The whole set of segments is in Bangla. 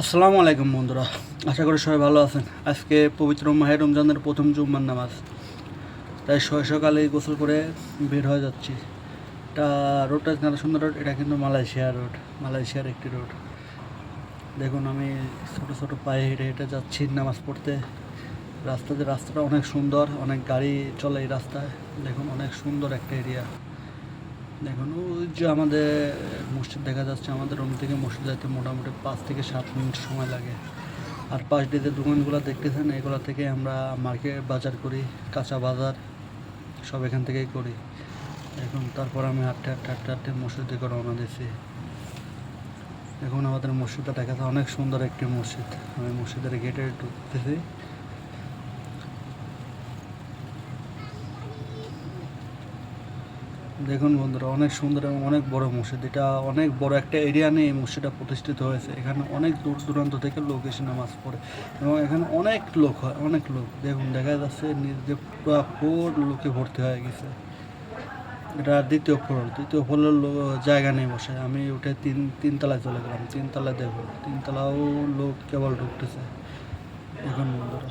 আসসালামু আলাইকুম বন্ধুরা, আশা করি সবাই ভালো আছেন। আজকে পবিত্র মাহের রমজানের প্রথম জুম্মার নামাজ। তাই সকাল গোসল করে বের হয়ে যাচ্ছি। এটা রোডটা গানা সুন্দর রোড এটা কিন্তু মালয়েশিয়া রোড মালয়েশিয়ার একটি রোড দেখুন, আমি ছোট ছোট পায়ে হেঁটে হেঁটে যাচ্ছি নামাজ পড়তে। রাস্তাতে রাস্তাটা অনেক সুন্দর, অনেক গাড়ি চলে এই রাস্তায়। দেখুন, অনেক সুন্দর একটা এরিয়া দেখুন, ওই যে আমাদের মসজিদ দেখা যাচ্ছে, আমাদের রুম থেকে মসজিদ যাইতে মোটামুটি পাঁচ থেকে সাত মিনিট সময় লাগে। আর পাশ দিয়ে যে দোকানগুলো দেখতেছেন, এগুলো থেকে আমরা মার্কেট বাজার করি, কাঁচা বাজার, সব এখান থেকেই করি। এখন তারপর আমি হাঁটতে হাঁটতে হাঁটতে হাঁটতে মসজিদ থেকে রওনা দিয়েছি। এখন আমাদের মসজিদটা দেখা যায় অনেক সুন্দর একটি মসজিদ। আমি মসজিদের গেটে ঢুকতেছি। দেখুন বন্ধুরা, অনেক সুন্দর এবং অনেক বড় মসজিদ। এটা অনেক বড় একটা এরিয়া নিয়ে এই মসজিদটা প্রতিষ্ঠিত হয়েছে। এখানে অনেক দূর দূরান্ত থেকে লোক এসে নামাজ পড়ে এবং এখানে অনেক লোক হয়, অনেক লোক। দেখুন, দেখা যাচ্ছে নিজে পুরো ফোর লোকে ভর্তি হয়ে গেছে। এটা দ্বিতীয় ফ্লোর, দ্বিতীয় ফ্লোরের জায়গা নেই বসে। আমি উঠে তিন তিনতলায় চলে গেলাম। তিনতলায় দেখো তিনতলাও লোক কেবল ঢুকতেছে। এখন বন্ধুরা।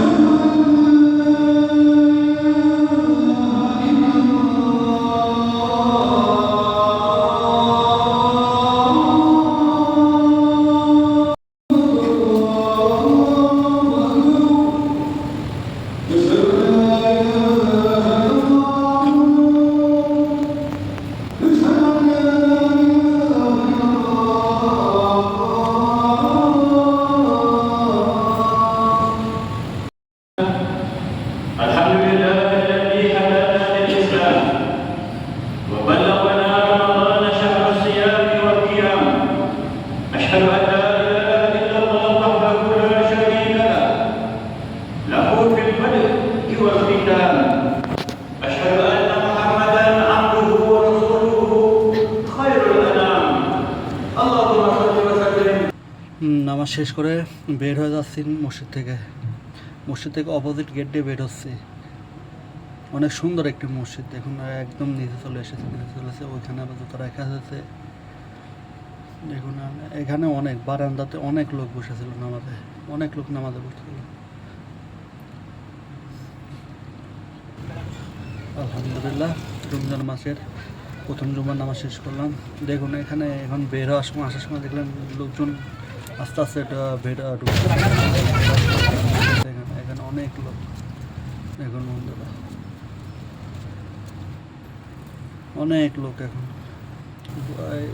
নামাজ শেষ করে বের হয়ে যাচ্ছি মসজিদ থেকে। মসজিদ থেকে অপোজিট গেট দিয়ে বের হচ্ছে। অনেক সুন্দর একটি মসজিদ। দেখুন, একদম নিচে চলে এসেছে, নিচে চলে এসে ওইখানে আবার জুতো রাখা হয়েছে। দেখুন, এখানে অনেক, বারান্দাতে অনেক লোক বসেছিল নামাজে। অনেক লোক নামাজে বসেছিল। আলহামদুলিল্লাহ, রমজান মাসের প্রথম জুমার নামাজ শেষ করলাম। দেখুন, এখানে এখন বের হওয়ার সময়, আসার সময় দেখলাম লোকজন আস্তে আস্তে এটা ঢুকছে এখানে অনেক লোক। এখন বন্ধুরা। অনেক লোক এখন।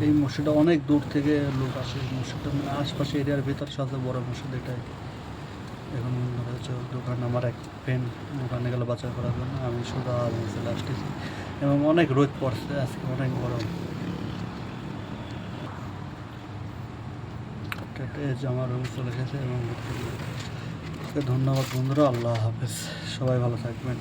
এই মসজিদটা অনেক দূর থেকে লোক আসে। মসজিদটা মানে আশপাশে এরিয়ার ভিতর সবচেয়ে বড় মসজিদ এটাই। এখন বন্ধুরা, হচ্ছে দোকান আমার এক ফ্রেন্ড দোকানে গেলে বাজার করার জন্য। আমি সোজা চলে আসতেছি। এবং অনেক রোদ পড়ছে আজকে, অনেক গরম। এটা জমা রুমে চলে গেছে এবং ধন্যবাদ বন্ধুরা আল্লাহ হাফেজ। সবাই ভালো থাকবেন।